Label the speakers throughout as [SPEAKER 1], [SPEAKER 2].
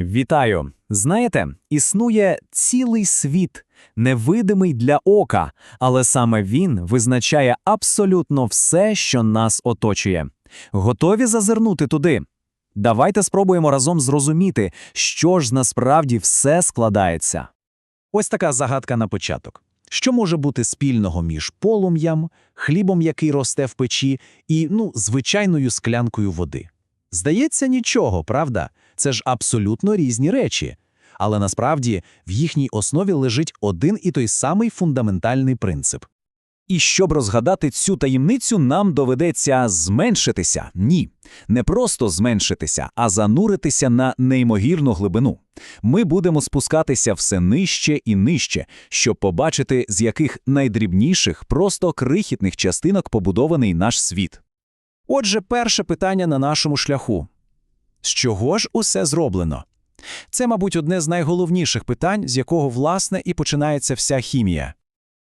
[SPEAKER 1] Вітаю! Знаєте, існує цілий світ, невидимий для ока, але саме він визначає абсолютно все, що нас оточує. Готові зазирнути туди? Давайте спробуємо разом зрозуміти, що ж насправді все складається.
[SPEAKER 2] Ось така загадка на початок. Що може бути спільного між полум'ям, хлібом, який росте в печі, і, ну, звичайною склянкою води? Здається, нічого, правда? Це ж абсолютно різні речі. Але насправді в їхній основі лежить один і той самий фундаментальний принцип.
[SPEAKER 1] І щоб розгадати цю таємницю, нам доведеться зменшитися. Ні, не просто зменшитися, а зануритися на неймовірну глибину. Ми будемо спускатися все нижче і нижче, щоб побачити, з яких найдрібніших, просто крихітних частинок побудований наш світ.
[SPEAKER 2] Отже, перше питання на нашому шляху. З чого ж усе зроблено? Це, мабуть, одне з найголовніших питань, з якого, власне, і починається вся хімія.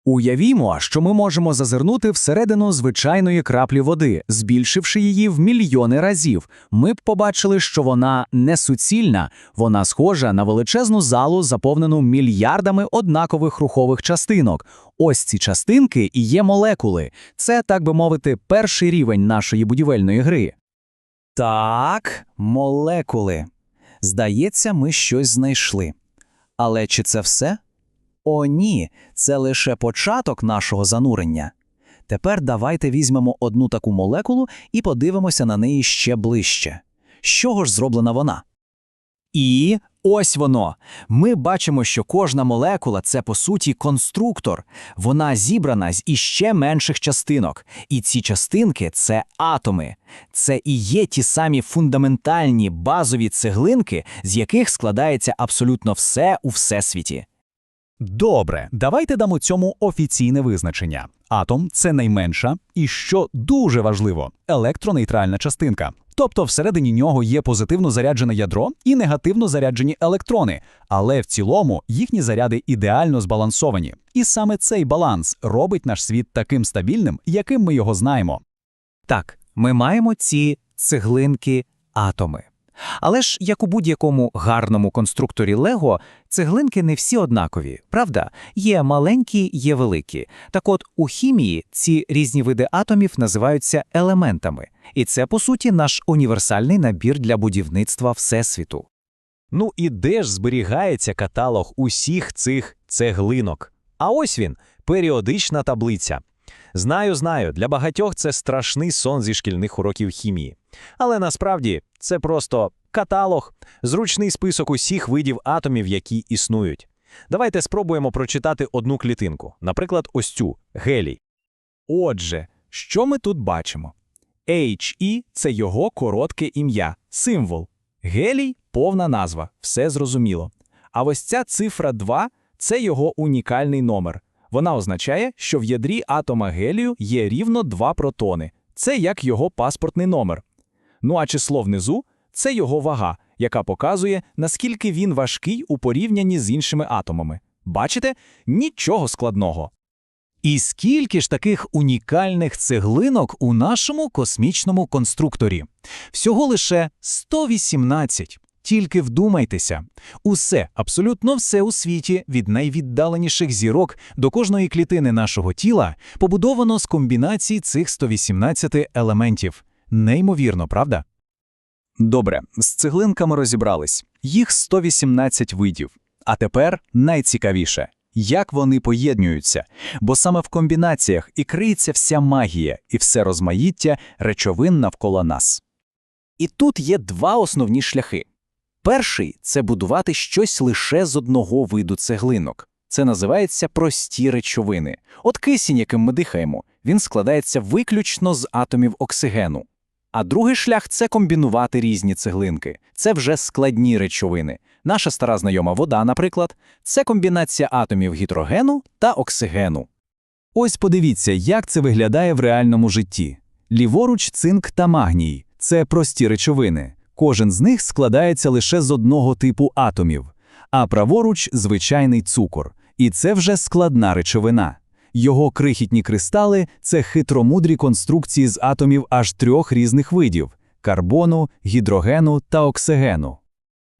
[SPEAKER 1] Уявімо, що ми можемо зазирнути всередину звичайної краплі води, збільшивши її в мільйони разів. Ми б побачили, що вона не суцільна, вона схожа на величезну залу, заповнену мільярдами однакових рухових частинок. Ось ці частинки і є молекули. Це, так би мовити, перший рівень нашої будівельної гри. Так, молекули. Здається, ми щось знайшли. Але чи це все? О, ні, це лише початок нашого занурення. Тепер давайте візьмемо одну таку молекулу і подивимося на неї ще ближче. З чого ж зроблена вона? І ось воно. Ми бачимо, що кожна молекула це по суті конструктор. Вона зібрана з іще менших частинок. І ці частинки це атоми. Це і є ті самі фундаментальні базові цеглинки, з яких складається абсолютно все у всесвіті.
[SPEAKER 3] Добре, давайте дамо цьому офіційне визначення. Атом це найменша і, що дуже важливо, електронейтральна частинка. Тобто всередині нього є позитивно заряджене ядро і негативно заряджені електрони, але в цілому їхні заряди ідеально збалансовані. І саме цей баланс робить наш світ таким стабільним, яким ми його знаємо.
[SPEAKER 1] Так, ми маємо ці цеглинки атоми. Але ж, як у будь-якому гарному конструкторі Лего, цеглинки не всі однакові, правда? Є маленькі, є великі. Так от у хімії ці різні види атомів називаються елементами, і це, по суті, наш універсальний набір для будівництва Всесвіту.
[SPEAKER 2] Ну і де ж зберігається каталог усіх цих цеглинок? А ось він періодична таблиця. Знаю, знаю, для багатьох це страшний сон зі шкільних уроків хімії. Але насправді це просто каталог, зручний список усіх видів атомів, які існують. Давайте спробуємо прочитати одну клітинку, наприклад, ось цю гелій. Отже, що ми тут бачимо? HE – це його коротке ім'я, символ. Гелій повна назва, все зрозуміло. А ось ця цифра 2 це його унікальний номер. Вона означає, що в ядрі атома гелію є рівно два протони. Це як його паспортний номер. Ну а число внизу це його вага, яка показує, наскільки він важкий у порівнянні з іншими атомами. Бачите? Нічого складного.
[SPEAKER 1] І скільки ж таких унікальних цеглинок у нашому космічному конструкторі? Всього лише 118. Тільки вдумайтеся, усе, абсолютно все у світі, від найвіддаленіших зірок до кожної клітини нашого тіла, побудовано з комбінацій цих 118 елементів. Неймовірно, правда? Добре, з цеглинками розібрались. Їх 118 видів. А тепер найцікавіше як вони поєднуються, бо саме в комбінаціях і криється вся магія і все розмаїття речовин навколо нас. І тут є два основні шляхи. Перший це будувати щось лише з одного виду цеглинок. Це називається прості речовини. От кисінь, яким ми дихаємо, він складається виключно з атомів оксигену. А другий шлях це комбінувати різні цеглинки. Це вже складні речовини. Наша стара знайома вода, наприклад, це комбінація атомів гідрогену та оксигену. Ось подивіться, як це виглядає в реальному житті. Ліворуч цинк та магній це прості речовини. Кожен з них складається лише з одного типу атомів, а праворуч звичайний цукор. І це вже складна речовина. Його крихітні кристали це хитромудрі конструкції з атомів аж трьох різних видів карбону, гідрогену та оксигену.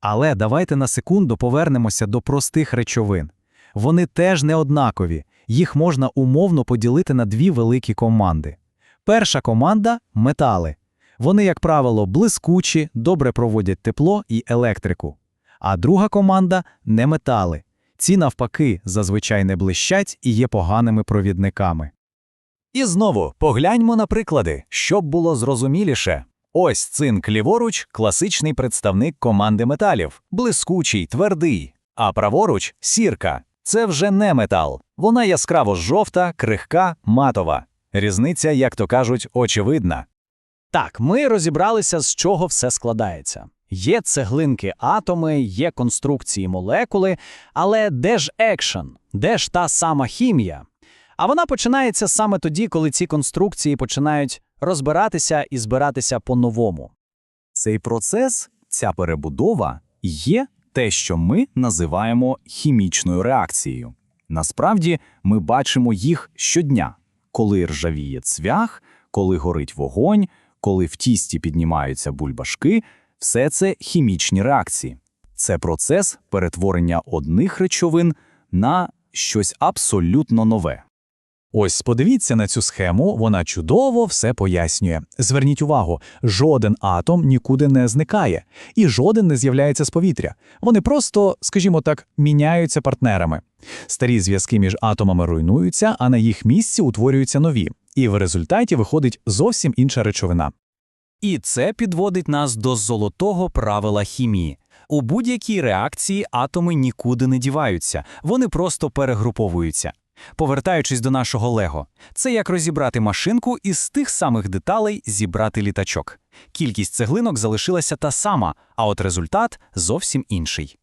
[SPEAKER 3] Але давайте на секунду повернемося до простих речовин. Вони теж не однакові, їх можна умовно поділити на дві великі команди. Перша команда метали. Вони, як правило, блискучі, добре проводять тепло і електрику. А друга команда неметали. Ці, навпаки, зазвичай не блищать і є поганими провідниками.
[SPEAKER 1] І знову погляньмо на приклади, щоб було зрозуміліше. Ось цинк ліворуч класичний представник команди металів, блискучий, твердий. А праворуч сірка. Це вже не метал. Вона яскраво жовта, крихка, матова. Різниця, як то кажуть, очевидна.
[SPEAKER 2] Так, ми розібралися, з чого все складається. Є цеглинки атоми, є конструкції молекули, але де ж екшен? Де ж та сама хімія? А вона починається саме тоді, коли ці конструкції починають розбиратися і збиратися по-новому.
[SPEAKER 1] Цей процес, ця перебудова є те, що ми називаємо хімічною реакцією. Насправді, ми бачимо їх щодня, коли ржавіє цвях, коли горить вогонь, коли в тісті піднімаються бульбашки – все це хімічні реакції. Це процес перетворення одних речовин на щось абсолютно нове. Ось подивіться на цю схему, вона чудово все пояснює. Зверніть увагу, жоден атом нікуди не зникає, і жоден не з'являється з повітря. Вони просто, скажімо так, міняються партнерами. Старі зв'язки між атомами руйнуються, а на їх місці утворюються нові. І в результаті виходить зовсім інша речовина.
[SPEAKER 2] І це підводить нас до золотого правила хімії. У будь-якій реакції атоми нікуди не діваються, вони просто перегруповуються. Повертаючись до нашого Лего, це як розібрати машинку і з тих самих деталей зібрати літачок. Кількість цеглинок залишилася та сама, а от результат зовсім інший.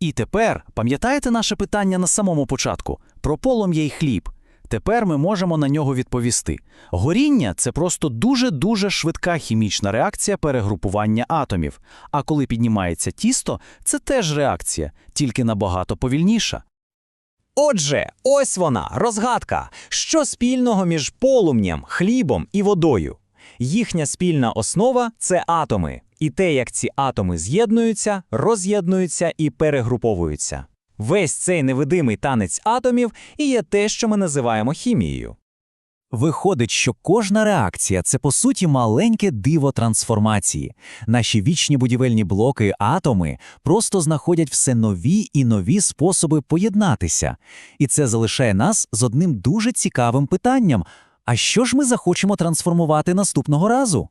[SPEAKER 2] І тепер пам'ятаєте наше питання на самому початку про полум'я й хліб? Тепер ми можемо на нього відповісти. Горіння це просто дуже-дуже швидка хімічна реакція перегрупування атомів. А коли піднімається тісто, це теж реакція, тільки набагато повільніша.
[SPEAKER 1] Отже, ось вона, розгадка. Що спільного між полум'ям, хлібом і водою? Їхня спільна основа це атоми, і те, як ці атоми з'єднуються, роз'єднуються і перегруповуються. Весь цей невидимий танець атомів і є те, що ми називаємо хімією. Виходить, що кожна реакція це по суті маленьке диво трансформації. Наші вічні будівельні блоки, атоми просто знаходять все нові і нові способи поєднатися. І це залишає нас з одним дуже цікавим питанням: а що ж ми захочемо трансформувати наступного разу?